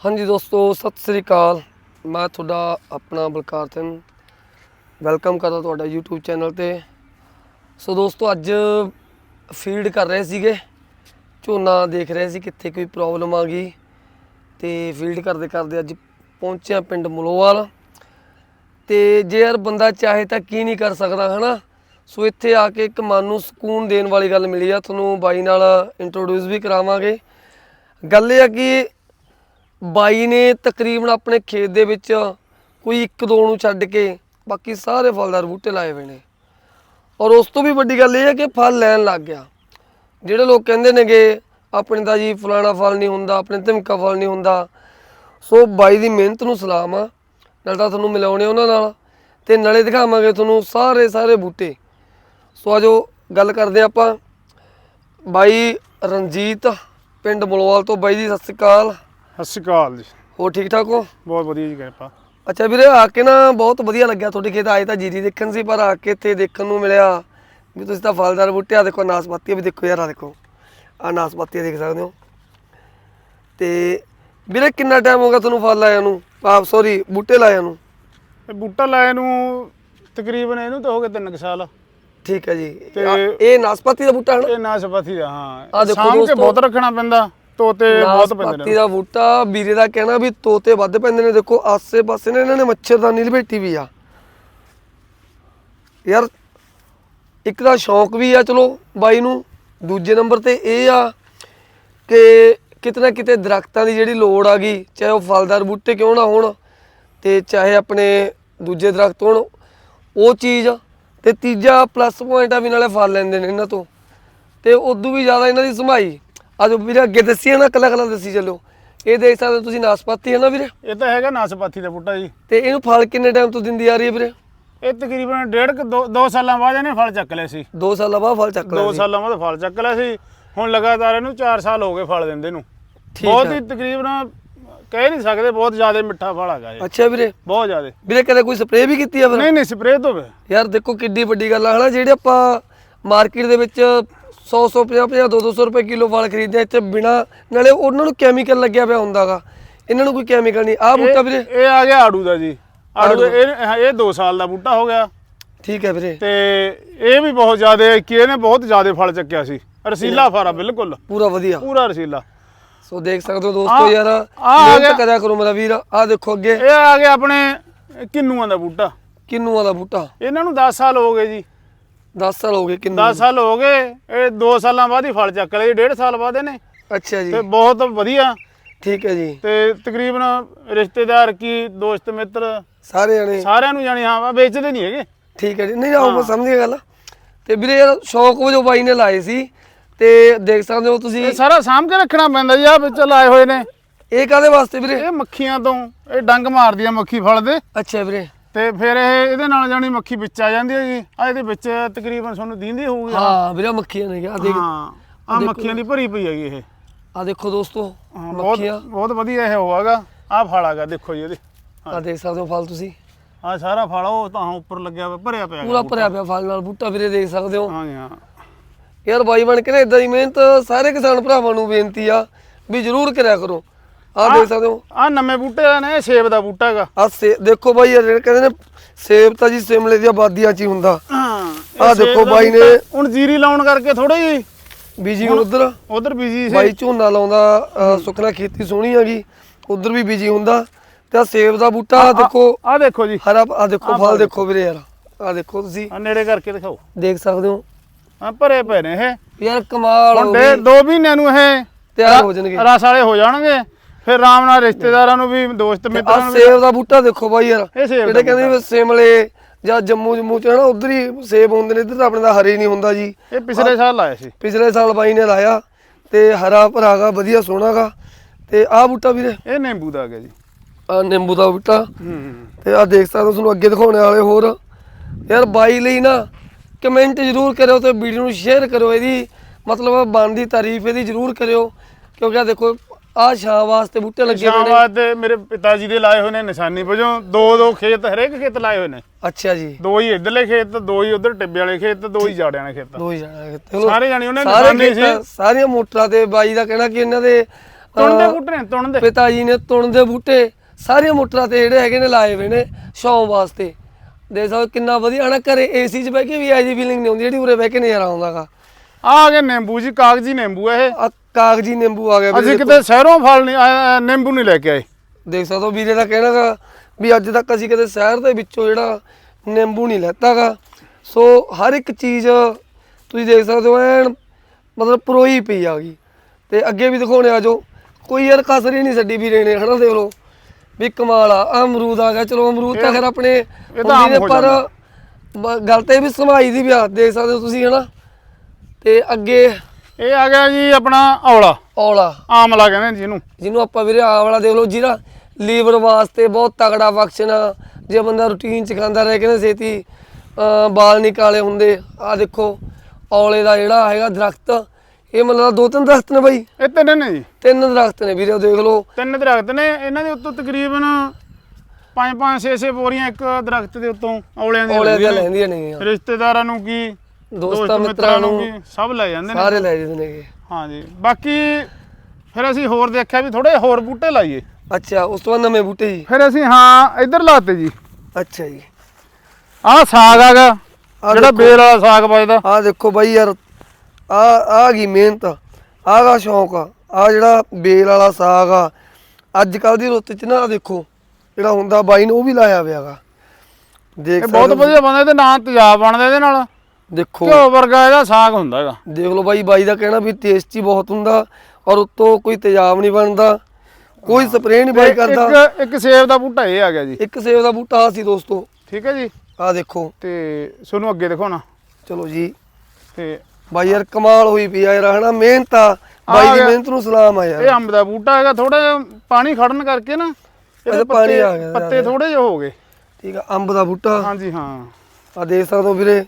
ਹਾਂਜੀ ਦੋਸਤੋ, ਸਤਿ ਸ੍ਰੀ ਅਕਾਲ। ਮੈਂ ਤੁਹਾਡਾ ਆਪਣਾ ਬਲਕਾਰ ਸਿੰਘ ਵੈਲਕਮ ਕਰਦਾ ਤੁਹਾਡਾ YouTube ਚੈਨਲ ਤੇ। ਸੋ ਦੋਸਤੋ, ਅੱਜ ਫੀਲਡ ਕਰ ਰਹੇ ਸੀਗੇ, ਝੋਨਾ ਦੇਖ ਰਹੇ ਸੀ ਕਿੱਥੇ ਕੋਈ ਪ੍ਰੋਬਲਮ ਆ ਗਈ। ਤੇ ਫੀਲਡ ਕਰਦੇ ਕਰਦੇ ਅੱਜ ਪਹੁੰਚਿਆ ਪਿੰਡ ਮਲੋਵਾਲ। ਤੇ ਜੇ ਯਾਰ ਬੰਦਾ ਚਾਹੇ ਤਾਂ ਕੀ ਨਹੀਂ ਕਰ ਸਕਦਾ, ਹਨਾ? ਸੋ ਇੱਥੇ ਆ ਕੇ ਇੱਕ ਮਨ ਨੂੰ ਸਕੂਨ ਦੇਣ ਵਾਲੀ ਗੱਲ ਮਿਲੀ ਆ। ਤੁਹਾਨੂੰ ਬਾਈ ਨਾਲ ਇੰਟਰੋਡਿਊਸ ਵੀ ਕਰਾਵਾਂਗੇ। ਗੱਲ ਇਹ ਆ ਕਿ ਬਾਈ ਨੇ ਤਕਰੀਬਨ ਆਪਣੇ ਖੇਤ ਦੇ ਵਿੱਚ ਕੋਈ ਇੱਕ ਦੋ ਨੂੰ ਛੱਡ ਕੇ ਬਾਕੀ ਸਾਰੇ ਫਲਦਾਰ ਬੂਟੇ ਲਾਏ ਹੋਏ ਨੇ। ਔਰ ਉਸ ਤੋਂ ਵੀ ਵੱਡੀ ਗੱਲ ਇਹ ਹੈ ਕਿ ਫਲ ਲੈਣ ਲੱਗ ਗਿਆ। ਜਿਹੜੇ ਲੋਕ ਕਹਿੰਦੇ ਨੇਗੇ, ਆਪਣੇ ਦਾ ਜੀ ਫਲਾਣਾ ਫਲ ਨਹੀਂ ਹੁੰਦਾ, ਆਪਣੇ ਧਮਕਾ ਫਲ ਨਹੀਂ ਹੁੰਦਾ। ਸੋ ਬਾਈ ਦੀ ਮਿਹਨਤ ਨੂੰ ਸਲਾਮ ਆ। ਨਾਲ ਤਾਂ ਤੁਹਾਨੂੰ ਮਿਲਾਉਣੇ ਉਹਨਾਂ ਨਾਲ ਤੇ ਨਾਲੇ ਦਿਖਾਵਾਂਗੇ ਤੁਹਾਨੂੰ ਸਾਰੇ ਸਾਰੇ ਬੂਟੇ। ਸੋ ਆਜੋ ਗੱਲ ਕਰਦੇ ਆਪਾਂ। ਬਾਈ ਰਣਜੀਤ ਪਿੰਡ ਮਲੋਵਾਲ ਤੋਂ ਬਾਈ ਜੀ ਸਤਿ ਸ਼੍ਰੀ ਅਕਾਲ। ਸਤਿ ਸ਼੍ਰੀ ਅਕਾਲ ਜੀ। ਹੋਰ ਠੀਕ ਠਾਕ ਹੋ? ਬਹੁਤ ਵਧੀਆ ਜੀ ਕਿਰਪਾ। ਅੱਛਾ ਵੀਰੇ ਆ ਕੇ ਨਾ ਬਹੁਤ ਵਧੀਆ ਲੱਗਿਆ ਤੁਹਾਡੇ ਖੇਤ ਆਏ ਤਾਂ ਜੀਰੀ ਦੇਖਣ ਸੀ ਪਰ ਆ ਕੇ ਇੱਥੇ ਦੇਖਣ ਨੂੰ ਮਿਲਿਆ ਵੀ ਤੁਸੀਂ ਤਾਂ ਫਲਦਾਰ ਬੂਟੇ ਆ ਦੇਖੋ ਨਾਸਪਾਤੀ ਵੀ ਦੇਖੋ ਯਾਰ ਆ ਦੇਖੋ। ਆ ਨਾਸਪਾਤੀ ਦੇਖ ਸਕਦੇ ਹੋ। ਤੇ ਵੀਰੇ ਕਿੰਨਾ ਟਾਈਮ ਹੋ ਗਿਆ ਤੁਹਾਨੂੰ ਫਲ ਲਾਇਆ ਨੂੰ? ਆਪ ਸੌਰੀ ਬੂਟੇ ਲਾਇਆ ਨੂੰ? ਇਹ ਬੂਟਾ ਲਾਏ ਨੂੰ ਤਕਰੀਬਨ ਇਹਨੂੰ ਤਾਂ ਹੋ ਗਏ 3 ਸਾਲ। ਠੀਕ ਹੈ ਜੀ। ਤੇ- ਇਹ ਨਾਸਪਾਤੀ ਦਾ ਬੂਟਾ ਹੈ ਨਾ? ਇਹ ਨਾਸ਼ਪਾਤੀ ਦਾ ਹਾਂ। ਦੇਖੋ ਸਾਂਭ ਕੇ। ਬਹੁਤ ਰੱਖਣਾ ਪੈਂਦਾ ਤੋਤੇ ਬਹੁਤ ਪੈਂਦੇ ਨਾਸਪਾਤੀ ਨੇ ਦਾ ਬੂਟਾ ਵੀਰੇ ਦਾ ਕਹਿਣਾ ਵੀ ਤੋਤੇ ਵੱਧ ਪੈਂਦੇ ਨੇ। ਦੇਖੋ ਆਸੇ ਪਾਸੇ ਨੇ ਇਹਨਾਂ ਨੇ ਮੱਛਰਦਾਨੀ ਲਪੇਟੀ ਵੀ ਆ। ਯਾਰ ਇੱਕ ਦਾ ਸ਼ੌਂਕ ਵੀ ਆ ਚਲੋ ਬਾਈ ਨੂੰ। ਦੂਜੇ ਨੰਬਰ ਤੇ ਇਹ ਆ ਕਿ ਕਿਤੇ ਨਾ ਕਿਤੇ ਦਰਖਤਾਂ ਦੀ ਜਿਹੜੀ ਲੋੜ ਆ ਗਈ ਚਾਹੇ ਉਹ ਫਲਦਾਰ ਬੂਟੇ ਕਿਉਂ ਨਾ ਹੋਣ ਤੇ ਚਾਹੇ ਆਪਣੇ ਦੂਜੇ ਦਰਖਤ ਹੋਣ ਉਹ ਚੀਜ਼ ਤੇ ਤੀਜਾ ਪਲੱਸ ਪੁਆਇੰਟ ਆ ਵੀ ਨਾਲੇ ਫਲ ਲੈਂਦੇ ਨੇ ਇਹਨਾਂ ਤੋਂ। ਤੇ ਉਦੋਂ ਵੀ ਜ਼ਿਆਦਾ ਇਹਨਾਂ ਦੀ ਸੰਭਾਈ ਅੱਜ ਵੀਰੇ ਅੱਗੇ ਦੱਸੀ ਨਾ ਕੱਲਾ ਕੱਲਾ ਦੱਸੀ ਚੱਲੋ। ਇਹ ਦੇਖ ਸਕਦੇ ਤੁਸੀਂ ਨਾਸਪਾਤੀ ਹੈ ਨਾ ਵੀਰੇ? ਇਹ ਤਾਂ ਹੈਗਾ ਨਾਸ਼ਪਾਤੀ ਦਾ ਬੂਟਾ ਜੀ। ਤੇ ਇਹਨੂੰ ਫਲ ਕਿੰਨੇ ਟਾਈਮ ਤੋਂ ਦਿੰਦੀ ਆ ਰਹੀ ਹੈ ਵੀਰੇ? ਇਹ ਤਕਰੀਬਨ ਡੇਢ ਕੁ ਦੋ ਦੋ ਸਾਲਾਂ ਬਾਅਦ ਇਹਨੇ ਫਲ ਚੱਕ ਲਏ ਸੀ। 2 ਸਾਲਾਂ ਬਾਅਦ ਫਲ ਚੱਕ ਲਿਆ ਦੋ ਸੀ। ਸਾਲਾਂ ਬਾਅਦ ਫਲ ਚੱਕ ਲਿਆ ਸੀ। ਹੁਣ ਲਗਾਤਾਰ ਇਹਨੂੰ 4 ਸਾਲ ਹੋ ਗਏ ਫਲ ਦਿੰਦੇ ਨੂੰ। ਬਹੁਤ। ਹੀ ਤਕਰੀਬਨ ਕਹਿ ਨਹੀਂ ਸਕਦੇ ਬਹੁਤ ਜ਼ਿਆਦਾ ਮਿੱਠਾ ਫਲ ਹੈਗਾ ਇਹ। ਅੱਛਾ ਵੀਰੇ। ਬਹੁਤ ਜ਼ਿਆਦਾ। ਵੀਰੇ ਕਦੇ ਕੋਈ ਸਪਰੇਅ ਵੀ ਕੀਤੀ ਆ ਫਿਰ? ਨਹੀਂ ਨਹੀਂ ਸਪਰੇਅ ਤੋਂ ਵੇ ਯਾਰ ਦੇਖੋ ਕਿੱਡੀ ਵੱਡੀ ਗੱਲ ਆ ਹਨਾ? ਜਿਹੜੇ ਆਪਾਂ ਮਾਰਕੀਟ ਦੇ ਵਿੱਚ 100 100 50 50 200 ਰੁਪਏ ਕਿਲੋ ਫਲ ਖਰੀਦਦੇ ਆ ਇੱਥੇ ਬਿਨਾ ਨਾਲੇ ਉਹਨਾਂ ਨੂੰ ਕੈਮੀਕਲ ਲੱਗਿਆ ਪਿਆ ਹੁੰਦਾਗਾ। ਇਹਨਾਂ ਨੂੰ ਕੋਈ ਕੈਮੀਕਲ ਨਹੀਂ। ਆਹ ਬੂਟਾ ਵੀਰੇ। ਇਹ ਆ ਗਿਆ ਆੜੂ ਦਾ ਜੀ। ਆੜੂ ਇਹ ਇਹ 2 ਸਾਲ ਦਾ ਬੂਟਾ ਹੋ ਗਿਆ। ਠੀਕ ਹੈ ਵੀਰੇ। ਤੇ ਇਹ ਵੀ ਬਹੁਤ ਜ਼ਿਆਦਾ ਕਿ ਇਹਨੇ ਬਹੁਤ ਜ਼ਿਆਦਾ ਫਲ ਚੱਕਿਆ ਸੀ। ਰਸੀਲਾ ਫਾਰਾ ਬਿਲਕੁਲ। ਪੂਰਾ ਵਧੀਆ। ਪੂਰਾ ਰਸੀਲਾ। ਸੋ ਦੇਖ ਸਕਦੇ ਹੋ ਦੋਸਤੋ ਆ- ਯਾਰ ਆ ਆ ਮਿਹਨਤ। ਕਰਿਆ ਕਰੋ ਮੇਰਾ ਵੀਰ। ਆਹ ਦੇਖੋ ਅੱਗੇ। ਇਹ ਆ ਗਿਆ ਆਪਣੇ ਕਿੰਨੂਆਂ ਦਾ ਬੂਟਾ। ਕਿੰਨੂਆਂ ਦਾ ਬੂਟਾ? ਇਹਨਾਂ ਨੂੰ 10 ਸਾਲ ਹੋ ਗਏ ਜੀ। 10 ਸਾਲ ਹੋ ਗਏ ਕਿੰਨੂ 10 ਸਾਲ ਹੋ ਗਏ ਇਹ 2 ਸਾਲਾਂ ਬਾਅਦ ਹੀ ਫਲ ਚੱਕ ਲਏ ਡੇਢ ਸਾਲ ਬਾਅਦ ਇਹਨੇ। ਅੱਛਾ ਜੀ। ਤੇ ਬਹੁਤ ਵਧੀਆ। ਠੀਕ ਹੈ ਜੀ। ਤੇ ਤਕਰੀਬਨ ਰਿਸ਼ਤੇਦਾਰ ਕੀ ਦੋਸਤ ਮਿੱਤਰ ਸਾਰੇ ਜਣੇ ਸਾਰਿਆਂ ਨੂੰ ਜਾਣੀ ਹਾਂ ਵੇਚਦੇ ਨਹੀਂ ਹੈਗੇ। ਠੀਕ ਹੈ ਜੀ। ਨਹੀਂ ਮੈਂ ਸਮਝ ਗਿਆ ਗੱਲ। ਤੇ ਵੀਰੇ ਯਾਰ ਸ਼ੌਕ ਵਜੋਂ ਬਾਈ ਨੇ ਲਾਏ ਸੀ। ਤੇ ਦੇਖ ਸਕਦੇ ਹੋ ਤੁਸੀਂ ਇਹ ਸਾਰਾ ਸਾਂਭ ਕੇ ਰੱਖਣਾ ਪੈਂਦਾ ਜੀ ਆ ਵਿੱਚ ਲਾਏ ਹੋਏ ਨੇ। ਇਹ ਕਾਦੇ ਵਾਸਤੇ ਵੀਰੇ? ਇਹ ਮੱਖੀਆਂ ਤੋਂ ਇਹ ਡੰਗ ਮਾਰਦੀ ਆ ਮੱਖੀ ਫਲ ਦੇ। ਅੱਛਾ ਵੀਰੇ। ਤੇ ਫਿਰ ਇਹ ਇਹਦੇ ਨਾਲ ਜਾਣੀ ਮੱਖੀ ਵਿੱਚ ਆ ਜਾਂਦੀ ਹੈਗੀ ਆ ਇਹਦੇ ਵਿੱਚ ਤਕਰੀਬਨ ਤੁਹਾਨੂੰ ਦੀਂਦੀ ਹੋਊਗੀ। ਹਾਂ ਵੀਰੇ ਮੱਖੀਆਂ ਨੇ ਆ ਦੇਖ। ਹਾਂ ਆ ਮੱਖੀਆਂ ਦੀ ਭਰੀ ਪਈ ਹੈਗੀ ਇਹ। ਆ ਦੇਖੋ ਦੋਸਤੋ ਹਾਂ, ਮੱਖੀਆਂ। ਬਹੁਤ ਵਧੀਆ ਇਹ ਹੋਵਾਗਾ ਆ ਫਲ ਹੈਗਾ ਦੇਖੋ ਜੀ ਇਹਦੇ। ਆ ਦੇਖ ਸਕਦੇ ਹੋ ਫਲ ਤੁਸੀਂ। ਆ ਸਾਰਾ ਫਲ ਉਹ ਤਾਂ ਉੱਪਰ ਲੱਗਿਆ ਭਰਿਆ ਪਿਆ ਪੂਰਾ। ਭਰਿਆ ਪਿਆ ਫਲ ਨਾਲ ਬੂਟਾ ਵੀਰੇ ਦੇਖ ਸਕਦੇ ਹੋ। ਹਾਂ ਜੀ ਹਾਂ। ਯਾਰ ਬਾਈ ਬਣ ਕੇ ਨਾ ਇਦਾਂ ਦੀ ਮਿਹਨਤ ਸਾਰੇ ਕਿਸਾਨ ਭਰਾਵਾਂ ਨੂੰ ਬੇਨਤੀ ਆ ਵੀ ਜ਼ਰੂਰ ਕਰਿਆ ਕਰੋ। ਆ ਦੇਖ ਸਕਦੇ ਹੋ। ਆ ਨਵੇਂ ਬੂਟੇ ਨੇ ਸੇਬ ਦਾ ਬੂਟਾ ਹੈਗਾ। ਆ ਦੇਖੋ ਬਾਈ ਜਿਹੜੇ ਕਹਿੰਦੇ ਨੇ ਸੇਬ ਤਾਂ ਜੀ ਸਿਮਲੇ ਦੀਆਂ ਆਬਾਦੀਆਂ 'ਚ ਹੀ ਹੁੰਦਾ। ਹਾਂ ਆਹ ਦੇਖੋ ਬਾਈ ਨੇ ਹੁਣ ਜੀਰੀ ਲਾਉਣ ਕਰਕੇ ਥੋੜੀ ਜੀ ਬੀਜੀ ਉਧਰ। ਉਧਰ ਬਿਜ਼ੀ ਸੀ। ਬਾਈ ਝੋਨਾ ਲਾਉਂਦਾ ਸੁਖਨਾ ਖੇਤੀ ਸੋਹਣੀ ਹੈਗੀ ਉਧਰ ਵੀ ਬੀਜੀ ਹੁੰਦਾ। ਤੇ ਆ ਸੇਬ ਦਾ ਬੂਟਾ ਦੇਖੋ। ਆ ਦੇਖੋ ਜੀ। ਹਰਾ ਆ ਦੇਖੋ ਫਲ ਦੇਖੋ ਵੀਰੇ ਯਾਰ ਆ ਦੇਖੋ ਤੁਸੀਂ। ਆ ਨੇੜੇ ਕਰਕੇ ਦਿਖਾਓ। ਦੇਖ ਸਕਦੇ ਹੋ। ਆ ਭਰੇ ਪਏ ਨੇ ਇਹ। ਯਾਰ ਕਮਾਲ ਹੋ ਗਈ। ਦੋ ਮਹੀਨਿਆਂ ਨੂੰ ਇਹ ਤਿਆਰ ਹੋ ਜਾਣਗੇ। ਰਸ ਵਾਲੇ ਹੋ ਜਾਣਗੇ। ਫਿਰ ਆਰਾਮ ਨਾਲ ਰਿਸ਼ਤੇਦਾਰਾਂ ਨੂੰ ਵੀ ਦੋਸਤ ਮਿੱਤਰਾਂ ਆ ਨੂੰ ਵੀ ਸੇਬ ਦਾ ਬੂਟਾ ਦੇਖੋ ਬਾਈ ਯਾਰ। ਇਹ ਸੇਬ ਦਾ ਜਿਹੜੇ ਕਹਿੰਦੇ ਵੀ ਸਿਮਲੇ ਜਾਂ ਜੰਮੂ ਜੰਮੂ ਚ ਹਨਾ ਉਧਰ ਹੀ ਸੇਬ ਹੁੰਦੇ ਨੇ ਇੱਧਰ ਤਾਂ ਆਪਣੇ ਦਾ ਹਰੇ ਨਹੀਂ ਹੁੰਦਾ ਜੀ। ਇਹ ਪਿਛਲੇ ਸਾਲ ਲਾਇਆ ਸੀ। ਪਿਛਲੇ ਸਾਲ ਬਾਈ ਨੇ ਲਾਇਆ ਤੇ ਹਰਾ ਭਰਾਗਾ ਵਧੀਆ ਸੋਹਣਾਗਾ ਤੇ ਆਹ ਬੂਟਾ ਵੀਰੇ। ਇਹ ਨਿੰਬੂ ਦਾ ਹੈਗਾ ਜੀ। ਆ ਨਿੰਬੂ ਦਾ ਬੂਟਾ। ਹੂੰ ਤੇ ਆ ਦੇਖ ਸਕਦੇ ਹੋ ਤੁਹਾਨੂੰ ਅੱਗੇ ਦਿਖਾਉਣੇ ਵਾਲੇ ਹੋਰ। ਯਾਰ ਬਾਈ ਲਈ ਨਾ ਕਮੈਂਟ ਜ਼ਰੂਰ ਕਰਿਓ ਤੇ ਵੀਡੀਓ ਨੂੰ ਸ਼ੇਅਰ ਕਰਿਓ। ਇਹਦੀ ਮਤਲਬ ਬਣਦੀ ਤਾਰੀਫ ਇਹਦੀ ਜ਼ਰੂਰ ਕਰਿਓ। ਕਿਉਂਕਿ ਆ ਦੇਖੋ ਆ ਛਾਂ ਵਾਸਤੇ ਬੂਟੇ ਲੱਗੇ ਹੋਏ ਨੇ। ਸ਼ਾਮਾਬਾਦ ਦੇ ਮੇਰੇ ਪਿਤਾ ਜੀ ਦੇ ਲਾਏ ਹੋਏ ਨੇ ਨਿਸ਼ਾਨੀ ਵਜੋਂ। ਦੋ ਦੋ ਖੇਤ ਹਰੇਕ ਖੇਤ ਲਾਏ ਹੋਏ ਨੇ। ਅੱਛਾ ਜੀ। ਦੋ ਹੀ ਇਧਰਲੇ ਖੇਤ ਦੋ ਹੀ ਉਧਰ ਟਿੱਬੇ ਵਾਲੇ ਖੇਤ ਦੋ ਹੀ ਜਾੜਿਆਂ ਵਾਲੇ ਖੇਤ। ਦੋ ਹੀ ਜਾਣਾ ਚਲੋ ਸਾਰੇ ਜਾਣੀ ਉਹਨੇ ਸਾਰੇ ਨਿਸ਼ਾਨੀ ਸੀ। ਸਾਰੀਆਂ ਮੋਟਰਾਂ ਤੇ ਬਾਈ ਦਾ ਕਹਿਣਾ ਕਿ ਇਹਨਾਂ ਦੇ ਤੁਣ ਦੇ ਬੂਟੇ ਨੇ ਤੁਣ ਦੇ ਪਿਤਾ ਜੀ ਨੇ ਤੁਣ ਦੇ ਬੂਟੇ ਸਾਰੀਆਂ ਮੋਟਰਾਂ ਤੇ ਜਿਹੜੇ ਹੈਗੇ ਨੇ ਲਾਏ ਹੋਏ ਨੇ ਛਾਂ ਵਾਸਤੇ। ਦੇ ਹੋ ਕਿੰਨਾ ਵਧੀਆ ਹਨਾ ਘਰੇ ਏਸੀ 'ਚ ਬਹਿ ਕੇ ਵੀ ਐਜੀ ਫੀਲਿੰਗ ਨਹੀਂ ਆਉਂਦੀ ਜਿਹੜੀ ਉਰੇ ਬਹਿ ਕੇ ਨਜ਼ਾਰਾ ਆਉਂਦਾਗਾ ਆ ਆ ਗਏ ਨਿੰਬੂ ਜੀ ਕਾਗਜੀ ਨਿੰਬੂ ਇਹ। ਆ ਕਾਗਜੀ ਨਿੰਬੂ ਆ ਗਿਆ ਵੀਰੇ। ਅਸੀਂ ਕਿਤੇ ਸ਼ਹਿਰੋਂ ਫਲ ਨਹੀਂ ਆਇਆ ਨਿੰਬੂ ਨਹੀਂ ਲੈ ਕੇ ਆਏ। ਦੇਖ ਸਕਦੇ ਹੋ ਵੀਰੇ ਦਾ ਕਹਿਣਾ ਗਾ ਵੀ ਅੱਜ ਤੱਕ ਅਸੀਂ ਕਦੇ ਸ਼ਹਿਰ ਦੇ ਵਿੱਚੋਂ ਜਿਹੜਾ ਨਿੰਬੂ ਨਹੀਂ ਲੈਤਾਗਾ ਸੋ ਹਰ ਇੱਕ ਚੀਜ਼ ਤੁਸੀਂ ਦੇਖ ਸਕਦੇ ਹੋ ਐਨ ਮਤਲਬ ਪਰੋਈ ਪਈ ਆ ਗਈ ਤੇ ਅੱਗੇ ਵੀ ਦਿਖਾਉਣੇ ਆ ਜੋ ਕੋਈ ਯਾਰ ਕਸਰ ਹੀ ਨਹੀਂ ਛੱਡੀ ਵੀਰੇ ਨੇ ਹਨਾ ਦੇਖ ਲਓ। ਵੀ ਕਮਾਲ ਆ ਆਹ ਅਮਰੂਦ ਆ ਗਿਆ। ਚਲੋ ਅਮਰੂਦ ਤਾਂ ਖੈਰ ਆਪਣੇ ਤਾਂ ਹੁੰਦੀ ਆਮ ਨੇ ਹੋ ਪਰ ਜਾਂਦਾ। ਬ- ਗੱਲ ਤੇ ਵੀ ਸਮਾਈ ਦੀ ਵੀ ਆ ਦੇਖ ਸਕਦੇ ਹੋ ਤੁਸੀਂ ਹਨਾ। ਤੇ ਅੱਗੇ ਇਹ ਆ ਗਿਆ ਜੀ ਆਪਣਾ ਔਲਾ। ਔਲਾ। ਆਮਲਾ ਕਹਿੰਦੇ ਨੇ ਜਿਹਨੂੰ। ਜਿਹਨੂੰ ਆਪਾਂ ਵੀਰੇ ਆਹ ਵਾਲਾ ਦੇਖ ਲਓ ਜਿਹੜਾ ਲੀਵਰ ਵਾਸਤੇ ਬਹੁਤ ਤਗੜਾ ਵਕਸ਼ਨ ਆ। ਜੇ ਬੰਦਾ ਰੂਟੀਨ ਚ ਖਾਂਦਾ ਰਹੇ ਕਹਿੰਦੇ ਛੇਤੀ ਅਹ ਵਾਲ ਨਹੀਂ ਕਾਲੇ ਹੁੰਦੇ। ਆ ਦੇਖੋ ਔਲੇ ਦਾ ਜਿਹੜਾ ਹੈਗਾ ਦਰਖਤ ਇਹ ਮਤਲਬ ਦੋ ਤਿੰਨ ਦਰਖਤ ਨੇ ਬਾਈ। ਇਹ ਤਿੰਨ ਨੇ ਜੀ। ਤਿੰਨ ਦਰਖਤ ਨੇ ਵੀਰੇ ਦੇਖ ਲਓ। ਤਿੰਨ ਦਰਖਤ ਨੇ ਇਹਨਾਂ ਦੇ ਉੱਤੋਂ ਤਕਰੀਬਨ 5 5 6 6 ਬੋਰੀਆਂ ਇੱਕ ਦਰਖਤ ਦੇ ਉੱਤੋਂ ਔਲਿਆਂ ਦੀਆਂ ਔਲੇ ਦੀਆਂ ਲੈਂਦੀਆਂ ਨੇ ਨੇ। ਰਿਸ਼ਤੇਦਾਰਾਂ ਨੂੰ ਕੀ ਦੋਸਤਾਂ ਮਿੱਤਰਾਂ ਨੂੰ ਸਭ ਲੈ ਜਾਂਦੇ ਨੇ। ਸਾਰੇ ਲੈ ਜਾਂਦੇ ਨੇਗੇ ਹਾਂਜੀ ਬਾਕੀ ਫਿਰ ਅਸੀਂ ਹੋਰ ਦੇਖਿਆ ਵੀ ਥੋੜੇ ਹੋਰ ਬੂਟੇ ਲਾਈਏ। ਅੱਛਾ ਉਸ ਤੋਂ ਬਾਅਦ ਨਵੇਂ ਬੂਟੇ ਜੀ। ਫਿਰ ਅਸੀਂ ਹਾਂ ਇੱਧਰ ਲਾਤੇ ਜੀ। ਅੱਛਾ ਜੀ। ਆਹ ਸਾਗ ਆਗਾ ਆਹ ਜਿਹੜਾ ਵਾਲਾ ਸਾਗ ਵੱਜਦਾ। ਆ ਦੇਖੋ ਬਾਈ ਯਾਰ ਆ ਆ ਗਈ ਮਿਹਨਤ ਆਹ ਗਾ ਸ਼ੌਂਕ ਆ। ਆ ਜਿਹੜਾ ਬੇਲ ਵਾਲਾ ਸਾਗ ਆ। ਅੱਜ ਕੱਲ ਦੀ ਰੁੱਤ ਚ ਨਾ ਦੇਖੋ ਜਿਹੜਾ ਹੁੰਦਾ ਬਾਈ ਨੇ ਉਹ ਵੀ ਲਾਇਆ ਹੋਇਆਗਾ ਦੇਖ ਇਹ ਬਹੁਤ ਸਕਦੇ ਹੋ। ਵਧੀਆ ਬਣਦਾ ਇਹਦੇ ਨਾਂ ਤੇਜ਼ਾਬ ਬਣਦਾ ਇਹਦੇ ਨਾਲ। ਦੇਖੋ। ਘਿਓ ਵਰਗਾ ਇਹਦਾ ਸਾਗ ਹੁੰਦਾ ਹੈਗਾ ਦੇਖ ਲਓ ਬਾਈ ਬਾਈ ਦਾ ਕਹਿਣਾ ਵੀ ਟੇਸਟੀ ਬਹੁਤ ਹੁੰਦਾ ਔਰ ਉੱਤੋਂ ਕੋਈ ਤੇਜ਼ਾਬ ਨਹੀਂ ਬਣਦਾ ਕੋਈ ਸਪਰੇਅ ਨਹੀਂ ਬਾਈ ਤੇ ਕਰਦਾ। ਇੱਕ ਇੱਕ ਸੇਬ ਦਾ ਬੂਟਾ ਇਹ ਆ ਗਿਆ ਜੀ। ਇੱਕ ਸੇਬ ਦਾ ਬੂਟਾ ਆ ਸੀ ਦੋਸਤੋ। ਠੀਕ ਹੈ ਜੀ। ਆ ਦੇਖੋ। ਤੇ ਤੁਹਾਨੂੰ ਅੱਗੇ ਦਿਖਾਉਣਾ। ਚਲੋ ਜੀ। ਤੇ ਬਾਈ ਯਾਰ ਕਮਾਲ ਹੋਈ ਪਈ ਆ ਯਾਰ ਹਨਾ? ਮਿਹਨਤ ਆ। ਬਾਈ ਦੀ। ਮਿਹਨਤ ਨੂੰ ਸਲਾਮ ਆ ਯਾਰ। ਇਹ ਅੰਬ ਦਾ ਬੂਟਾ ਹੈਗਾ ਥੋੜਾ ਜਿਹਾ ਪਾਣੀ ਖੜਨ ਕਰਕੇ ਨਾ ਇਹਦੇ ਪਾਣੀ ਪੱਤੇ ਆ ਗਿਆ ਪੱਤੇ ਥੋੜੇ ਜਿਹੇ ਹੋ ਗਏ। ਠੀਕ ਆ ਅੰਬ ਦਾ ਬੂਟਾ। ਹਾਂਜੀ ਹਾਂ। ਆ ਦੇਖ ਸਕਦੇ ਹੋ ਵੀਰੇ।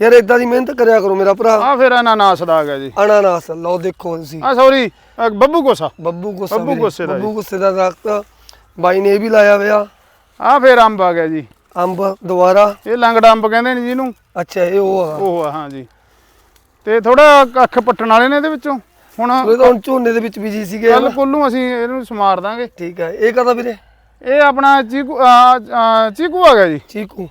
ਯਾਰ ਇਦਾਂ ਦੀ ਮਿਹਨਤ ਕਰਿਆ ਕਰੋ ਮੇਰਾ ਭਰਾ। ਆ ਫਿਰ ਅਨਾਨਾਸ ਦਾ ਆ ਗਿਆ ਜੀ। ਅਨਾਨਾਸ ਲਓ ਦੇਖੋ ਤੁਸੀਂ। ਆ ਸੌਰੀ ਬੱਬੂ ਗੋਸਾ ਬੱਬੂ ਗੁੱਸਾ ਬੱਬੂ ਗੁੱਸੇ ਦਾ। ਬੱਬੂ ਗੁੱਸੇ ਦਾ ਦਰਖਤ। ਬਾਈ ਨੇ ਇਹ ਵੀ ਲਾਇਆ ਹੋਇਆ। ਆ ਫਿਰ ਅੰਬ ਆ ਗਿਆ ਜੀ। ਅੰਬ ਦੁਬਾਰਾ। ਇਹ ਲੰਗੜਾ ਅੰਬ ਕਹਿੰਦੇ ਨੇ ਜਿਹਨੂੰ। ਅੱਛਾ ਇਹ ਉਹ ਆ। ਉਹ ਆ ਹਾਂ ਜੀ। ਤੇ ਥੋੜਾ ਕੱਖ ਪੱਟਣ ਵਾਲੇ ਨੇ ਇਹਦੇ ਵਿੱਚੋਂ। ਹੁਣ ਉਹ ਤਾਂ ਹੁਣ ਝੋਨੇ ਦੇ ਵਿੱਚ ਬੀਜੀ ਸੀਗੇ ਕੱਲ? ਕੋਲੋਂ ਅਸੀਂ ਇਹਨੂੰ ਸਮਾਰ ਦਾਂਗੇ। ਠੀਕ ਹੈ ਇਹ ਕਹਦਾ ਵੀਰੇ? ਇਹ ਆਪਣਾ ਚੀਕੂ ਚੀਕੂ ਆ ਗਿਆ ਜੀ। ਚੀਕੂ।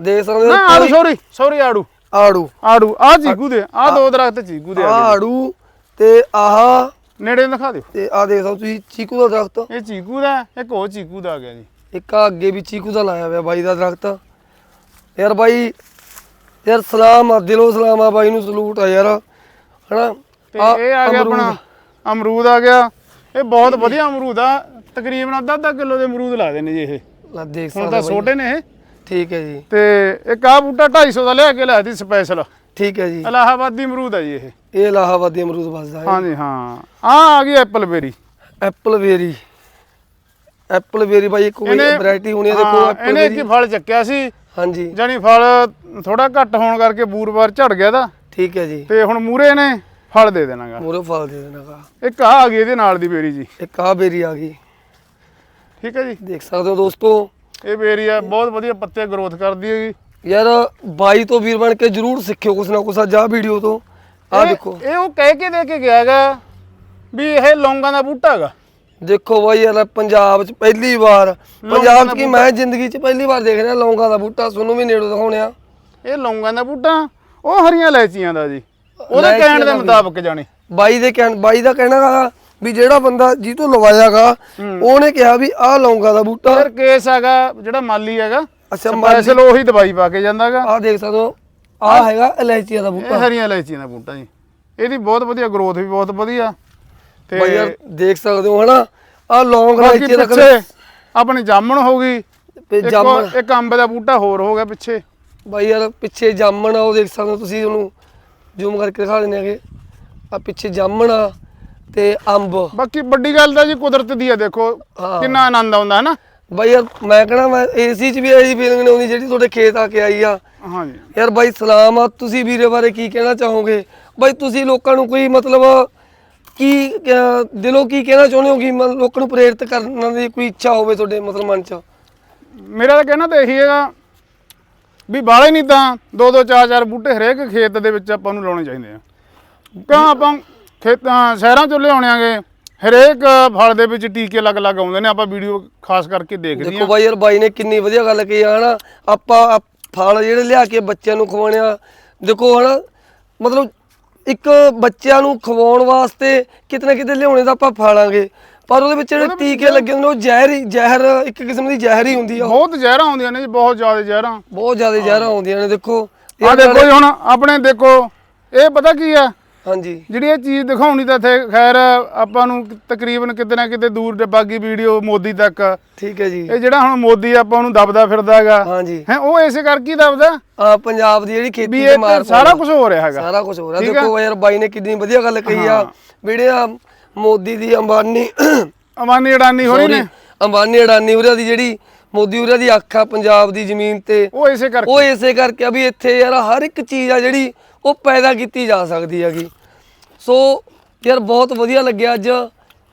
ਦੇਖ ਸਕਦੇ ਨਾ ਹੋ ਆੜੂ ਕੋਈ- ਸੌਰੀ ਸੌਰੀ ਆੜੂ। ਆੜੂ। ਆੜੂ ਆ ਚੀਕੂ ਦੇ ਆ ਦੋ ਦਰਖਤ ਚੀਕੂ ਦੇ ਆਹ ਆ ਗਏ ਆੜੂ ਤੇ ਆਹ ਨੇੜੇ ਦਿਖਾ ਦਿਓ। ਤੇ ਆ ਦੇਖ ਸਕਦੇ ਹੋ ਤੁਸੀਂ ਚੀਕੂ ਦਾ ਦਰਖਤ। ਇਹ ਚੀਕੂ ਦਾ ਇੱਕ ਹੋਰ ਚੀਕੂ ਦਾ ਆ ਗਿਆ ਜੀ। ਇੱਕ ਆ ਅੱਗੇ ਵੀ ਚੀਕੂ ਦਾ ਲਾਇਆ ਹੋਇਆ ਬਾਈ ਦਾ ਦਰਖਤ। ਯਾਰ ਬਾਈ ਯਾਰ ਸਲਾਮ ਆ ਦਿਲੋਂ ਸਲਾਮ ਆ ਬਾਈ ਨੂੰ ਸਲੂਟ ਆ ਯਾਰ। ਹਨਾ? ਤੇ ਇਹ ਆ ਗਿਆ ਆਪਣਾ ਅਮਰੂਦ ਆ ਗਿਆ। ਇਹ ਬਹੁਤ ਵਧੀਆ ਅਮਰੂਦ ਆ। ਤਕਰੀਬਨ ਅੱਧਾ ਅੱਧਾ ਕਿਲੋ ਦੇ ਅਮਰੂਦ ਲਾ ਨੇ ਜੀ ਇਹ। ਲੈ ਦੇਖ ਹੁਣ ਸਕਦੇ ਤਾਂ ਹੋ ਬਾਈ। ਛੋਟੇ ਨੇ ਇਹ। ਠੀਕ ਹੈ ਜੀ। ਤੇ ਇੱਕ ਆ ਬੂਟਾ 250 ਦਾ ਲਿਆ ਕੇ ਲਿਆ ਸੀ ਸਪੈਸ਼ਲ ਠੀਕ ਹੈ ਜੀ। ਇਲਾਹਾਬਾਦੀ ਅਮਰੂਦ ਆ ਜੀ ਇਹ। ਇਹ ਇਲਾਹਾਬਾਦੀ ਅਮਰੂਦ ਵੱਸਦਾ ਹੈ। ਹਾਂਜੀ ਹਾਂ। ਆ ਆ ਗਈ ਐਪਲ ਬੇਰੀ ਐਪਲ ਵੇਰੀ ਐਪਲ ਵੇਰੀ ਬਾਈ ਕੋਈ ਵੈਰਾਈਟੀ ਹੋਣੀ ਹੈ ਦੇਖੋ ਹਾਂ, ਐਪਲ ਇਹਨੇ ਵੇਰੀ ਕੀ ਫਲ ਚੱਕਿਆ ਸੀ। ਹਾਂਜੀ। ਜਾਨੀ ਫਲ ਥੋੜਾ ਘੱਟ ਹੋਣ ਕਰਕੇ ਬੂਰਵਾਰ ਝੜ ਗਿਆ ਦਾ ਠੀਕ ਹੈ ਜੀ। ਤੇ ਹੁਣ ਮੂਰੇ ਨੇ ਫਲ ਦੇ ਦੇਣਾਗਾ। ਮੂਰੇ ਫਲ ਦੇ ਦੇਣਾਗਾ। ਇੱਕ ਆ ਆ ਗਈ ਇਹਦੇ ਨਾਲ ਦੀ ਬੇਰੀ ਜੀ। ਇੱਕ ਆ ਬੇਰੀ ਆ ਗਈ। ਠੀਕ ਹੈ ਜੀ। ਦੇਖ ਸਕਦੇ ਹੋ ਦੋਸਤੋ। ਇਹ ਬੇਰੀ ਆ ਬਹੁਤ ਵਧੀਆ ਪੱਤੇ ਗਰੋਥ ਕਰਦੀ ਹੈਗੀ। ਯਾਰ ਬਾਈ ਤੋਂ ਵੀਰ ਬਣ ਕੇ ਜਰੂਰ ਸਿੱਖਿਓ ਕੁਛ ਨਾ ਕੁਛ ਆਹ ਵੀਡੀਓ ਤੋਂ। ਆ ਦੇਖੋ। ਇਹ ਉਹ ਕਹਿ ਕੇ ਦੇ ਕੇ ਗਿਆ ਹੈਗਾ ਵੀ ਇਹ ਲੌਂਗਾਂ ਦਾ ਬੂਟਾ ਹੈਗਾ। ਦੇਖੋ ਬਾਈ ਯਾਰ ਪੰਜਾਬ 'ਚ ਪਹਿਲੀ ਵਾਰ ਪੰਜਾਬ 'ਚ ਕੀ ਮੈਂ ਜ਼ਿੰਦਗੀ 'ਚ ਪਹਿਲੀ ਵਾਰ ਦੇਖ ਰਿਹਾ ਲੌਂਗਾ ਦਾ ਬੂਟਾ ਤੁਹਾਨੂੰ ਵੀ ਨੇੜੋਂ ਦਿਖਾਉਣਿਆ ਇਹ ਲੌਂਗਾਂ ਦਾ ਬੂਟਾ ਉਹ ਹਰੀਆਂ ਇਲਾਇਚੀਆਂ ਦਾ ਜੀ। ਉਹਦੇ ਕਹਿਣ ਦੇ। ਮੁਤਾਬਕ ਜਾਣੇ। ਬਾਈ ਦੇ ਕਹਿਣ ਬਾਈ ਦਾ ਕਹਿਣਾ ਗਾ ਵੀ ਜਿਹੜਾ ਬੰਦਾ ਜੀ ਤੋਂ ਲਵਾਇਆਗਾ ਉਹਨੇ ਕਿਹਾ ਵੀ ਆਹ ਲੌਂਗਾ ਦਾ ਬੂਟਾ। ਫਿਰ ਕੇਸ ਹੈਗਾ ਜਿਹੜਾ ਮਾਲੀ ਹੈਗਾ ਅੱਛਾ ਸਪੈਸ਼ਲ ਉਹੀ ਦਵਾਈ ਪਾ ਕੇ ਜਾਂਦਾਗਾ। ਆਹ ਦੇਖ ਸਕਦੇ ਹੋ ਆਹ ਹੈਗਾ ਇਲਾਇਚੀਆਂ ਦਾ ਇਹ ਬੂਟਾ। ਹਰੀਆਂ ਇਲਾਇਚੀਆਂ ਦਾ ਬੂਟਾ ਜੀ। ਇਹਦੀ ਬਹੁਤ ਵਧੀਆ ਗਰੋਥ ਵੀ ਬਹੁਤ ਵਧੀਆ। ਤੇ ਬਾਈ ਯਾਰ ਦੇਖ ਸਕਦੇ ਹੋ ਹਨਾ? ਆਹ ਲੌਂਗ ਦਾ ਪਿੱਛੇ ਆਪਣੀ ਜਾਮਣ ਹੋ ਗਈ। ਤੇ ਜਾਮਣ ਇੱਕ ਅੰਬ ਦਾ ਬੂਟਾ ਹੋਰ ਹੋ ਗਿਆ ਪਿੱਛੇ। ਬਾਈ ਯਾਰ ਪਿੱਛੇ ਜਾਮਣ ਆ ਉਹ ਦੇਖ ਸਕਦੇ ਹੋ ਤੁਸੀਂ ਉਹਨੂੰ ਜ਼ੂਮ ਕਰਕੇ ਦਿਖਾ ਦਿੰਦੇ ਹੈਗੇ। ਆ ਪਿੱਛੇ ਜਾਮਣ ਆ ਤੇ ਅੰਬ। ਬਾਕੀ ਵੱਡੀ ਗੱਲ ਤਾਂ ਜੀ ਕੁਦਰਤ ਦੀ ਆ ਦੇਖੋ। ਕਿੰਨਾ ਆਨੰਦ ਆਉਂਦਾ ਹੈ ਨਾ ਬਾਈ ਯਾਰ ਮੈਂ ਕਹਣਾ ਮੈਂ ਏਸੀ 'ਚ ਵੀ ਐਸੀ ਫੀਲਿੰਗ ਨਹੀਂ ਆਉਂਦੀ ਜਿਹੜੀ ਤੁਹਾਡੇ ਖੇਤ ਆ ਕੇ ਆਈ ਆ। ਹਾਂਜੀ। ਯਾਰ ਬਾਈ ਸਲਾਮ ਆ। ਤੁਸੀਂ ਵੀਰੇ ਬਾਰੇ ਕੀ ਕਹਿਣਾ ਚਾਹੋਗੇ? ਬਾਈ ਤੁਸੀਂ ਲੋਕਾਂ ਨੂੰ ਕੋਈ ਮਤਲਬ ਕੀ ਅਹ, ਦਿਲੋਂ ਕੀ ਕਹਿਣਾ ਚਾਹੁੰਦੇ ਹੋ ਕਿ ਮਤਲਬ ਲੋਕਾਂ ਨੂੰ ਪ੍ਰੇਰਿਤ ਕਰਨ ਦੀ ਕੋਈ ਇੱਛਾ ਹੋਵੇ ਤੁਹਾਡੇ ਮਤਲਬ ਮਨ 'ਚ? ਮੇਰਾ ਤਾਂ ਕਹਿਣਾ ਤਾਂ ਇਹੀ ਹੈਗਾ ਵੀ ਬਾਲੇ ਨਹੀਂ ਤਾਂ ਦੋ ਦੋ ਚਾਰ ਚਾਰ ਬੂਟੇ ਹਰੇਕ ਖੇਤ ਦੇ ਵਿੱਚ ਆਪਾਂ ਨੂੰ ਲਾਉਣੇ ਚਾਹੀਦੇ ਆ। ਕਿਉਂ ਆਪਾਂ ਖੇਤਾਂ ਸ਼ਹਿਰਾਂ ਚੋਂ ਲਿਆਉਣਿਆਂਗੇ ਹਰੇਕ ਫਲ ਦੇ ਵਿੱਚ ਟੀਕੇ ਅਲੱਗ-ਅਲੱਗ ਆਉਂਦੇ ਨੇ ਆਪਾਂ ਵੀਡੀਓ ਖਾਸ ਕਰਕੇ ਦੇਖਦੇ ਦੇਖੋ ਬਾਈ ਯਾਰ ਬਾਈ ਨੇ ਕਿੰਨੀ ਵਧੀਆ ਗੱਲ ਕਹੀ ਆ ਹਨਾ? ਆਪਾਂ ਆਪ- ਫਲ ਜਿਹੜੇ ਲਿਆ ਕੇ ਬੱਚਿਆਂ ਨੂੰ ਖਵਾਉਣੇ ਆ ਦੇਖੋ ਹਨਾ? ਮਤਲਬ ਇੱਕ ਬੱਚਿਆਂ ਨੂੰ ਖਵਾਉਣ ਵਾਸਤੇ ਕਿਤੇ ਨਾ ਕਿਤੇ ਲਿਆਉਣੇ ਤਾਂ ਆਪਾਂ ਫਾਲਾਂਗੇ ਪਰ ਉਹਦੇ ਵਿੱਚ ਜਿਹੜੇ ਟੀਕੇ ਲੱਗੇ ਹੁੰਦੇ ਉਹ ਜ਼ਹਿਰ ਹੀ ਜ਼ਹਿਰ ਇੱਕ ਕਿਸਮ ਦੀ ਜ਼ਹਿਰ ਹੀ ਹੁੰਦੀ ਆ ਉਹ। ਬਹੁਤ ਜ਼ਹਿਰਾਂ ਆਉਂਦੀਆਂ ਨੇ ਜੀ ਬਹੁਤ ਜ਼ਿਆਦਾ ਜ਼ਹਿਰਾਂ। ਬਹੁਤ ਜ਼ਿਆਦਾ ਜ਼ਹਿਰਾਂ ਆਉਂਦੀਆਂ ਨੇ ਦੇਖੋ। ਆ ਦੇਖੋ ਜੀ ਹੁਣ ਆਪਣੇ ਦੇਖੋ ਇਹ ਪਤਾ ਕੀ ਆ ਹਾਂਜੀ। ਜਿਹੜੀ ਇਹ ਚੀਜ਼ ਦਿਖਾਉਣੀ ਤਾਂ ਇੱਥੇ ਖੈਰ ਆਪਾਂ ਨੂੰ ਤਕਰੀਬਨ ਕਿਤੇ ਨਾ ਕਿਤੇ ਦੂਰ ਦੇ ਬਾਗੀ ਵੀਡੀਓ ਮੋਦੀ ਤੱਕ। ਠੀਕ ਹੈ ਜੀ। ਇਹ ਜਿਹੜਾ ਹੁਣ ਮੋਦੀ ਆਪਾਂ ਨੂੰ ਦਬਦਾ ਫਿਰਦਾ ਹੈਗਾ ਹਾਂਜੀ। ਹੈ ਉਹ ਇਸੇ ਕਰਕੇ ਹੀ ਦਬਦਾ? ਆ ਪੰਜਾਬ ਦੀ ਜਿਹੜੀ ਵੀ ਖੇਤੀ ਇਹ ਤੇ ਮਾਰ ਸਾਰਾ ਕੁਝ ਹੋ ਰਿਹਾ ਹੈਗਾ। ਸਾਰਾ ਕੁਝ ਹੋ ਰਿਹਾ। ਠੀਕ ਆ? ਦੇਖੋ ਯਾਰ ਬਾਈ ਨੇ ਕਿੰਨੀ ਵਧੀਆ ਗੱਲ ਕਹੀ ਆ। ਜਿਹੜੇ ਆ ਮੋਦੀ ਦੀ ਅੰਬਾਨੀ ਅਮਾਨੀ ਅਡਾਨੀ ਹੋਣੀ ਨੇ? ਅੰਬਾਨੀ ਅਡਾਨੀ ਉਰਿਆ ਦੀ ਜਿਹੜੀ ਮੋਦੀ ਉਰਿਆ ਦੀ ਅੱਖ ਆ ਪੰਜਾਬ ਦੀ ਜ਼ਮੀਨ ਤੇ। ਉਹ ਇਸੇ ਕਰਕੇ। ਉਹ ਇਸੇ ਕਰਕੇ ਆ ਵੀ ਇੱਥੇ ਯਾਰ ਹਰ ਇੱਕ ਚੀਜ਼ ਆ ਜਿਹੜੀ ਉਹ ਪੈਦਾ ਕੀਤੀ ਜਾ ਸਕਦੀ ਹੈਗੀ। ਸੋ ਯਾਰ ਬਹੁਤ ਵਧੀਆ ਲੱਗਿਆ ਅੱਜ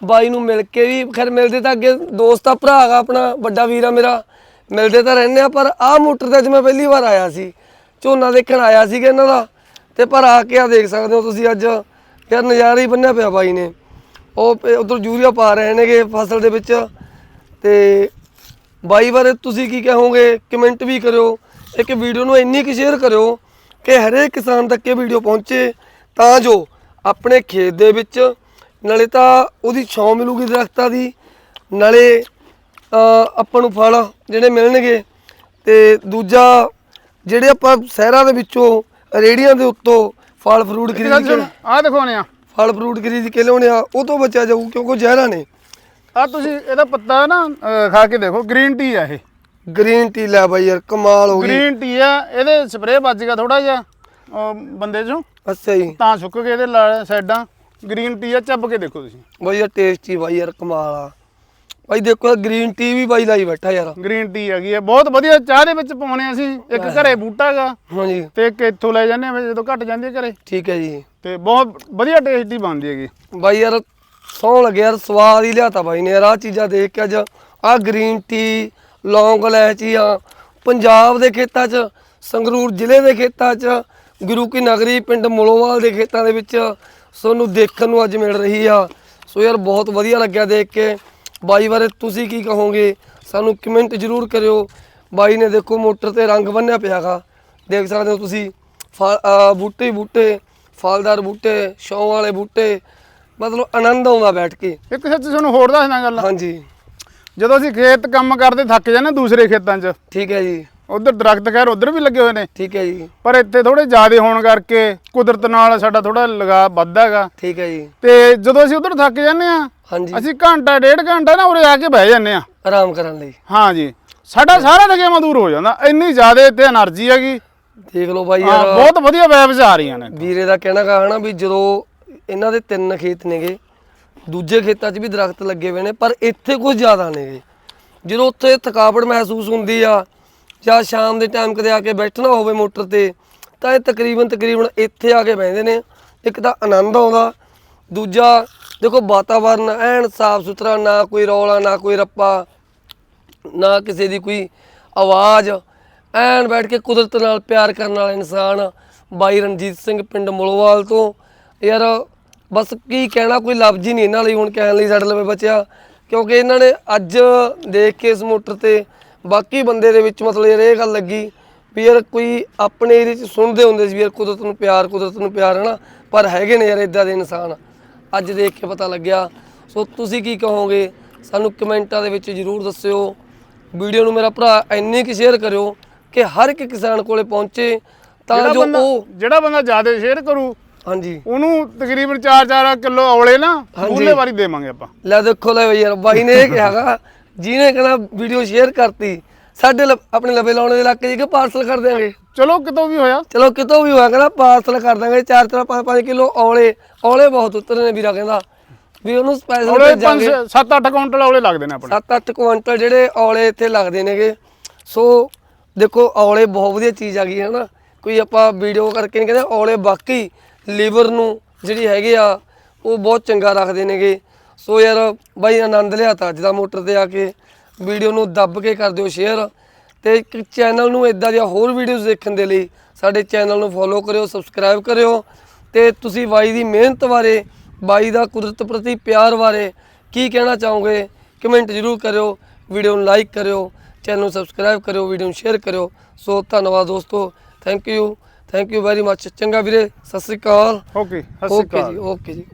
ਬਾਈ ਨੂੰ ਮਿਲ ਕੇ ਵੀ। ਖੈਰ ਮਿਲਦੇ ਤਾਂ ਅੱਗੇ ਦੋਸਤ ਆ ਭਰਾ ਹੈਗਾ ਆਪਣਾ, ਵੱਡਾ ਵੀਰ ਆ ਮੇਰਾ। ਮਿਲਦੇ ਤਾਂ ਰਹਿੰਦੇ ਆ, ਪਰ ਆਹ ਮੋਟਰ ਤੇ ਅੱਜ ਮੈਂ ਪਹਿਲੀ ਵਾਰ ਆਇਆ ਸੀ। ਝੋਨਾ ਦੇਖਣ ਆਇਆ ਸੀਗਾ ਇਹਨਾਂ ਦਾ। ਤੇ ਪਰ ਆ ਕੇ ਆ ਦੇਖ ਸਕਦੇ ਹੋ ਤੁਸੀਂ ਅੱਜ। ਯਾਰ ਨਜ਼ਾਰਾ ਹੀ ਬੰਨਿਆ ਪਿਆ ਬਾਈ ਨੇ। ਉਹ ਉਧਰ ਯੂਰੀਆ ਪਾ ਰਹੇ ਨੇਗੇ ਫਸਲ ਦੇ ਵਿੱਚ। ਤੇ ਬਾਈ ਬਾਰੇ ਤੁਸੀਂ ਕੀ ਕਹੋਗੇ? ਕਮੈਂਟ ਵੀ ਕਰਿਓ। ਇੱਕ ਵੀਡੀਓ ਨੂੰ ਇੰਨੀ ਕੁ ਸ਼ੇਅਰ ਕਰਿਓ ਕਿ ਹਰੇਕ ਕਿਸਾਨ ਤੱਕ ਇਹ ਵੀਡੀਓ ਪਹੁੰਚੇ ਤਾਂ ਜੋ ਆਪਣੇ ਖੇਤ ਦੇ ਵਿੱਚ ਨਾਲੇ ਤਾਂ ਉਹਦੀ ਛਾਂ ਮਿਲੂਗੀ ਦਰਖਤਾਂ ਦੀ ਨਾਲੇ ਆਪਾਂ ਨੂੰ ਫਲ ਜਿਹੜੇ ਮਿਲਣਗੇ ਤੇ ਦੂਜਾ ਜਿਹੜੇ ਆਪਾਂ ਸ਼ਹਿਰਾਂ ਦੇ ਵਿੱਚੋਂ ਰੇੜੀਆਂ ਦੇ ਉੱਤੋਂ ਫਲ ਫਰੂਟ ਖਰੀਦ ਕੇ ਆਹ ਦਿਖਾਉਣੇ ਆ ਫਲ ਫਰੂਟ ਖਰੀਦ ਕੇ ਲਿਆਉਣੇ ਆ ਉਹ ਤੋਂ ਬਚਿਆ ਜਾਊ ਕਿਉਂਕਿ ਜ਼ਹਿਰਾਂ ਨੇ। ਆ ਤੁਸੀਂ ਇਹਦਾ ਪੱਤਾ ਨਾ ਖਾ ਕੇ ਦੇਖੋ ਗ੍ਰੀਨ ਟੀ ਆ ਇਹ। ਗ੍ਰੀਨ ਟੀ ਲੈ ਬਾਈ ਯਾਰ ਕਮਾਲ ਹੋ ਗਈ। ਗ੍ਰੀਨ ਟੀ ਆ ਇਹਦੇ ਸਪਰੇਅ ਵੱਜ ਗਿਆ ਥੋੜਾ ਜਿਹਾ ਉਹ ਬੰਦੇ ਚੋਂ। ਅੱਛਾ ਜੀ। ਤਾਂ ਸੁੱਕ ਗਏ ਇਹਦੇ ਲਾ- ਸਾਈਡਾਂ। ਗ੍ਰੀਨ ਟੀ ਆ ਚੱਬ ਕੇ ਦੇਖੋ ਤੁਸੀਂ। ਬਾਈ ਯਾਰ ਟੇਸਟੀ ਬਾਈ ਯਾਰ ਕਮਾਲ ਆ। ਬਾਈ ਦੇਖੋ ਗ੍ਰੀਨ ਟੀ ਵੀ ਬਾਈ ਲਾਈ ਬੈਠਾ ਯਾਰ। ਗ੍ਰੀਨ ਟੀ ਹੈਗੀ ਆ ਬਹੁਤ ਵਧੀਆ ਚਾਹ ਦੇ ਵਿੱਚ ਪਾਉਣੇ ਅਸੀਂ। ਇੱਕ ਘਰੇ ਬੂਟਾ ਹੈਗਾ ਹਾਂਜੀ। ਤੇ ਇੱਕ ਇੱਥੋਂ ਲੈ ਜਾਂਦੇ ਆ ਜਦੋਂ ਘਟ ਜਾਂਦੀ ਹੈ ਘਰੇ। ਠੀਕ ਹੈ ਜੀ। ਤੇ ਬਹੁਤ ਵਧੀਆ ਟੇਸਟੀ ਬਣਦੀ ਹੈਗੀ। ਬਾਈ ਯਾਰ ਸੌਂ ਲੱਗੇ ਯਾਰ ਸਵਾਦ ਹੀ ਲਿਆਤਾ ਬਾਈ ਨੇ ਯਾਰ ਆਹ ਚੀਜ਼ਾਂ ਦੇਖ ਕੇ ਅੱਜ ਆਹ ਗ੍ਰੀਨ ਟੀ ਲੌਂਗ ਇਲਾਇਚੀਆਂ ਪੰਜਾਬ ਦੇ ਖੇਤਾਂ 'ਚ ਸੰਗਰੂਰ ਜ਼ਿਲ੍ਹੇ ਦੇ ਖੇਤਾਂ 'ਚ ਗੁਰੂ ਕੀ ਨਗਰੀ ਪਿੰਡ ਮੁਲੋਵਾਲ ਦੇ ਖੇਤਾਂ ਦੇ ਵਿੱਚ ਸਾਨੂੰ ਦੇਖਣ ਨੂੰ ਅੱਜ ਮਿਲ ਰਹੀ ਆ। ਸੋ ਯਾਰ ਬਹੁਤ ਵਧੀਆ ਲੱਗਿਆ ਦੇਖ ਕੇ। ਬਾਈ ਬਾਰੇ ਤੁਸੀਂ ਕੀ ਕਹੋਗੇ? ਸਾਨੂੰ ਕਮੈਂਟ ਜ਼ਰੂਰ ਕਰਿਓ। ਬਾਈ ਨੇ ਦੇਖੋ ਮੋਟਰ ਤੇ ਰੰਗ ਬੰਨਿਆ ਪਿਆਗਾ ਦੇਖ ਸਕਦੇ ਹੋ ਤੁਸੀਂ ਬੂਟੇ ਬੂਟੇ ਫਲਦਾਰ ਬੂਟੇ ਛਾਂ ਵਾਲੇ ਬੂਟੇ ਮਤਲਬ ਆਨੰਦ ਆਉਂਦਾ ਬੈਠ ਕੇ। ਇੱਕ ਸੱਚ ਤੁਹਾਨੂੰ ਹੋਰ ਦੱਸਣਾ ਗੱਲ। ਹਾਂਜੀ। ਜਦੋਂ ਅਸੀਂ ਖੇਤ ਕੰਮ ਕਰਦੇ ਥੱਕ ਜਾਂਦੇ ਦੂਸਰੇ ਖੇਤਾਂ 'ਚ। ਠੀਕ ਹੈ ਜੀ। ਉਧਰ ਦਰਖਤ ਖੈਰ ਉਧਰ ਵੀ ਲੱਗੇ ਹੋਏ ਨੇ। ਠੀਕ ਹੈ ਜੀ। ਪਰ ਇੱਥੇ ਥੋੜੇ ਜ਼ਿਆਦੇ ਹੋਣ ਕਰਕੇ ਕੁਦਰਤ ਨਾਲ ਸਾਡਾ ਥੋੜਾ ਲਗਾ ਵੱਧਦਾ ਹੈਗਾ। ਠੀਕ ਹੈ ਜੀ। ਤੇ ਜਦੋਂ ਅਸੀਂ ਉਧਰ ਥੱਕ ਜਾਂਦੇ ਆ ਹਾਂਜੀ। ਅਸੀਂ ਘੰਟਾ ਡੇਢ ਘੰਟਾ ਨਾ ਉਰੇ ਆ ਕੇ ਬਹਿ ਜਾਂਦੇ ਆ ਆਰਾਮ ਕਰਨ ਲਈ। ਹਾਂ ਜੀ। ਸਾਡਾ ਸਾਰਾ ਥਕੇਵਾਂ ਦੂਰ ਹੋ ਜਾਂਦਾ। ਇੰਨੀ ਜ਼ਿਆਦਾ ਤੇ એનર્ਜੀ ਹੈਗੀ। ਦੇਖ ਲਓ ਬਾਈ ਯਾਰ। ਬਹੁਤ ਵਧੀਆ ਵਾਈਬਸ ਆ ਰਹੀਆਂ ਨੇ ਵੀਰੇ ਦਾ ਕਹਿਣਾ ਕਹਾ ਵੀ ਜਦੋਂ ਇਹਨਾਂ ਦੇ ਤਿੰਨ ਖੇਤ ਨੇਗੇ ਦੂਜੇ ਖੇਤਾਂ 'ਚ ਵੀ ਦਰਖਤ ਲੱਗੇ ਹੋਏ ਨੇ, ਪਰ ਇੱਥੇ ਕੁਝ ਜ਼ਿਆਦਾ ਨੇ ਜਦੋਂ ਉੱਥੇ ਥਕਾਵਟ ਮਹਿਸੂਸ ਹੁੰਦੀ ਆ, ਜਾਂ ਸ਼ਾਮ ਦੇ ਟਾਈਮ ਕਦੇ ਆ ਕੇ ਬੈਠਣਾ ਹੋਵੇ ਮੋਟਰ ਤੇ, ਤਾਂ ਇਹ ਤਕਰੀਬਨ ਤਕਰੀਬਨ ਇੱਥੇ ਆ ਕੇ ਬਹਿੰਦੇ ਨੇ। ਇੱਕ ਤਾਂ ਆਨੰਦ ਆਉਂਦਾ। ਦੂਜਾ, ਦੇਖੋ ਵਾਤਾਵਰਨ ਐਨ ਸਾਫ਼ ਸੁਥਰਾ, ਨਾ ਕੋਈ ਰੌਲਾ, ਨਾ ਕੋਈ ਰੱਪਾ, ਨਾ ਕਿਸੇ ਦੀ ਕੋਈ ਆਵਾਜ਼। ਐਨ ਬੈਠ ਕੇ ਕੁਦਰਤ ਨਾਲ ਪਿਆਰ ਕਰਨ ਵਾਲਾ ਇਨਸਾਨ ਬਾਈ ਰਣਜੀਤ ਸਿੰਘ ਪਿੰਡ ਮੁਲੋਵਾਲ ਤੋਂ। ਯਾਰ ਬਸ ਕੀ ਕਹਿਣਾ ਕੋਈ ਲਫ਼ਜ਼ ਹੀ ਨਹੀਂ ਇਹਨਾਂ ਲਈ ਹੁਣ ਕਹਿਣ ਲਈ ਸਾਡੇ ਲਵੇ ਬਚਿਆ। ਕਿਉਂਕਿ ਇਹਨਾਂ ਨੇ ਅੱਜ ਦੇਖ ਕੇ ਇਸ ਮੋਟਰ ਤੇ ਬਾਕੀ ਬੰਦੇ ਦੇ ਵਿੱਚ ਮਤਲਬ ਯਾਰ ਇਹ ਗੱਲ ਲੱਗੀ ਵੀ ਯਾਰ ਕੋਈ ਆਪਣੇ ਏਰੀਏ 'ਚ ਸੁਣਦੇ ਹੁੰਦੇ ਸੀ ਵੀ ਯਾਰ ਕੁਦਰਤ ਨੂੰ ਪਿਆਰ ਕੁਦਰਤ ਨੂੰ ਪਿਆਰ ਹੈ ਨਾ ਪਰ ਹੈਗੇ ਨੇ ਯਾਰ ਇਦਾਂ ਦੇ ਇਨਸਾਨ। ਅੱਜ ਦੇਖ ਕੇ ਪਤਾ ਲੱਗਿਆ। ਸੋ ਤੁਸੀਂ ਕੀ ਕਹੋਗੇ? ਸਾਨੂੰ ਕਮੈਂਟਾਂ ਦੇ ਵਿੱਚ ਜਰੂਰ ਦੱਸਿਓ। ਵੀਡੀਓ ਨੂੰ ਮੇਰਾ ਭਰਾ ਇੰਨੀ ਕਿ ਸ਼ੇਅਰ ਕਰਿਓ ਕਿ ਹਰ ਇੱਕ ਕਿਸਾਨ ਕੋਲੇ ਪਹੁੰਚੇ ਤਾਂ ਜੋ ਉਹ ਜਿਹੜਾ ਬੰਦਾ ਜ਼ਿਆਦਾ ਸ਼ੇਅਰ ਕਰੂ ਹਾਂਜੀ। ਉਹਨੂੰ ਤਕਰੀਬਨ 4-4 ਕਿਲੋ ਔਲੇ ਨਾ ਬੂਲੇ ਵਾਰੀ ਦੇਵਾਂਗੇ ਆਪਾਂ। ਲੈ ਦੇਖੋ ਲੈ ਬਈ ਯਾਰ ਬਾਈ ਨੇ ਇਹ ਕਿਹਾਗਾ ਜਿਹਨੇ ਕਹਿੰਦਾ ਵੀਡੀਓ ਸ਼ੇਅਰ ਕਰਤੀ ਸਾਡੇ ਆਪਣੇ ਲਵੇ ਲਾਉਣੇ ਦੇ ਇਲਾਕੇ 'ਚ ਕਿ ਪਾਰਸਲ ਕਰ ਦਿਆਂਗੇ? ਚਲੋ ਕਿਤੋਂ ਵੀ ਹੋਇਆ। ਚਲੋ ਕਿਤੋਂ ਵੀ ਹੋਇਆ ਕਹਿੰਦਾ ਪਾਰਸਲ ਕਰ ਦਾਂਗੇ 4 4 5 5 ਕਿਲੋ ਔਲੇ ਔਲੇ ਬਹੁਤ ਉਤਰੇ ਨੇ ਵੀਰਾ ਕਹਿੰਦਾ। ਵੀ ਉਹਨੂੰ ਸਪੈਸ਼ਲ ਭੇਜਾਂਗੇ। 7-8 ਕੁਇੰਟਲ ਔਲੇ ਲੱਗਦੇ ਨੇ ਆਪਣੇ। 7-8 ਕੁਇੰਟਲ ਜਿਹੜੇ ਔਲੇ ਇੱਥੇ ਲੱਗਦੇ ਨੇਗੇ। ਸੋ ਦੇਖੋ ਔਲੇ ਬਹੁਤ ਵਧੀਆ ਚੀਜ਼ ਆ ਗਈ ਹੈ ਨਾ ਕੋਈ ਆਪਾਂ ਵੀਡੀਓ ਕਰਕੇ ਨਹੀਂ ਕਹਿੰਦੇ ਔਲੇ ਬਾਕੀ ਲੀਵਰ ਨੂੰ ਜਿਹੜੀ ਹੈਗੇ ਆ, ਉਹ ਬਹੁਤ ਚੰਗਾ ਰੱਖਦੇ ਨੇਗੇ। ਸੋ ਯਾਰ, ਬਾਈ ਆਨੰਦ ਲਿਆਤਾ ਅੱਜ ਦਾ ਮੋਟਰ ਤੇ ਆ ਕੇ। ਵੀਡੀਓ ਨੂੰ ਦੱਬ ਕੇ ਕਰ ਦਿਓ ਸ਼ੇਅਰ ਤੇ ਚੈਨਲ ਨੂੰ ਇਦਾਂ ਦੀਆਂ ਹੋਰ ਵੀਡੀਓਜ਼ ਦੇਖਣ ਦੇ ਲਈ ਸਾਡੇ ਚੈਨਲ ਨੂੰ ਫੋਲੋ ਕਰਿਓ ਸਬਸਕ੍ਰਾਈਬ ਕਰਿਓ। ਤੇ ਤੁਸੀਂ ਬਾਈ ਦੀ ਮਿਹਨਤ ਬਾਰੇ, ਬਾਈ ਦਾ ਕੁਦਰਤ ਪ੍ਰਤੀ ਪਿਆਰ ਬਾਰੇ ਕੀ ਕਹਿਣਾ ਚਾਹੋਗੇ ਕਮੈਂਟ ਜ਼ਰੂਰ ਕਰਿਓ। ਵੀਡੀਓ ਨੂੰ ਲਾਈਕ ਕਰਿਓ ਚੈਨਲ ਨੂੰ ਸਬਸਕ੍ਰਾਈਬ ਕਰਿਓ ਵੀਡੀਓ ਨੂੰ ਸ਼ੇਅਰ ਕਰਿਓ। ਸੋ ਧੰਨਵਾਦ ਦੋਸਤੋ। Thank you thank you very much ਚੰਗਾ ਵੀਰੇ ਸਤਿ ਸ੍ਰੀ ਅਕਾਲ ਓਕੇ ਸਤਿ ਸ਼੍ਰੀ ਓਕੇ ਅਕਾਲ ਜੀ ਓਕੇ ਜੀ